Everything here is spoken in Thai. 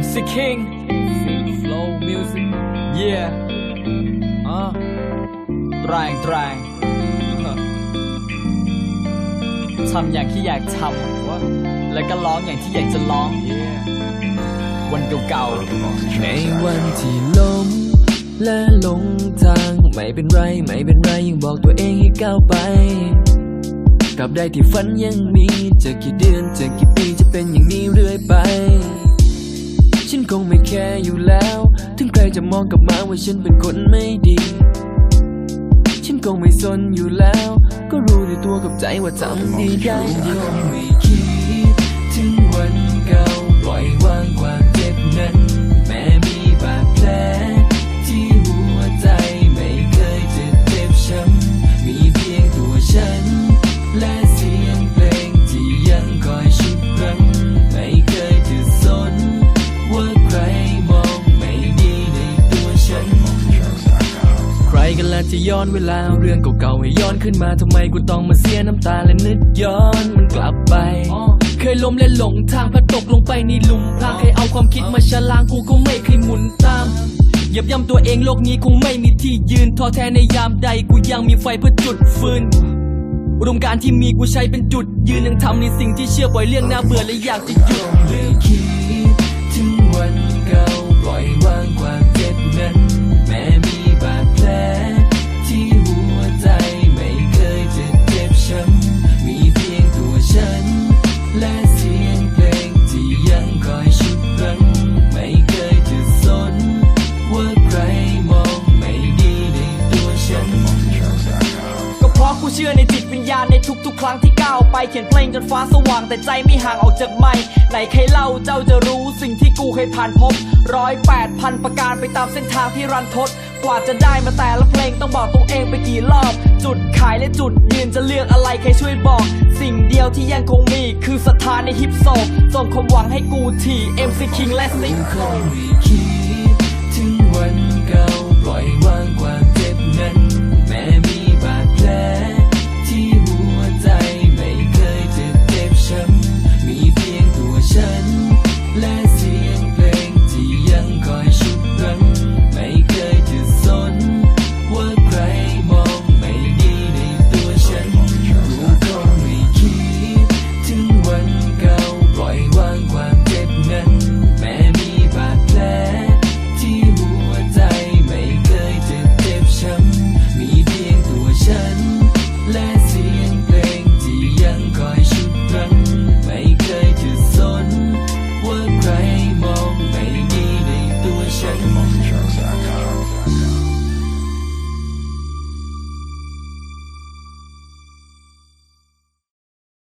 MC King Flow Music Yeah อะแรงแรงทำอย่างที่อยากทำแล้วก็ร้องอย่างที่อยากจะร้อง วันเก่าๆในวันที่ล้มและหลงทางไม่เป็นไร ไม่เป็นไร ยังบอกตัวเองให้ก้าวไปกลับได้ที่ฝันยังมี จะกี่เดือน จะกี่ปี จะเป็นอย่างนี้เรื่อยไป ฉันคงไม่แคร์อยู่แล้ว ถึงใครจะมองกลับมาว่าฉันเป็นคนไม่ดี ฉันคงไม่สนอยู่แล้ว ก็รู้ในตัวกับใจว่าทำดีได้ดี จะย้อนเวลาเรื่องเก่าๆให้ย้อนขึ้นมาทำไมกูต้องมาเสียน้ำตาและนึกย้อนมันกลับไป เคยล้มและหลงทางพัดตกลงไปในหลุมพรางใครเอาความคิดมาฉลางกูก็ไม่เคยหมุนตามหยับย่ำตัวเองโลกนี้คงไม่มีที่ยืนท้อแท้ในยามใดกูยังมีไฟเพื่อจุดฟืนอุดมการที่มีกูใช้เป็นจุด ยืนยังทำในสิ่งที่เชื่อปล่อยเรื่องน่าเบื่อและอยากจะหยุดไม่คิดถึงวันเก่าปล่อยวาง เชื่อในจิตวิญญาณในทุกๆ ครั้งที่ก้าวไปเขียนเพลงจนฟ้าสว่างแต่ใจไม่ห่างออกจากไม่ไหนใครเล่าเจ้าจะรู้สิ่งที่กูเคยผ่านพบร้อยแปดพันประการไปตามเส้นทางที่รันทด กว่าจะได้มาแต่ละเพลงต้องบอกตัวเองไปกี่รอบ จุดขายและจุดยืนจะเลือกอะไรใครช่วยบอก สิ่งเดียวที่ยังคงมีคือศรัทธาในฮิปโซส่งความหวังให้กูที MC King และซิงคงไม่คิดถึงวันเก่า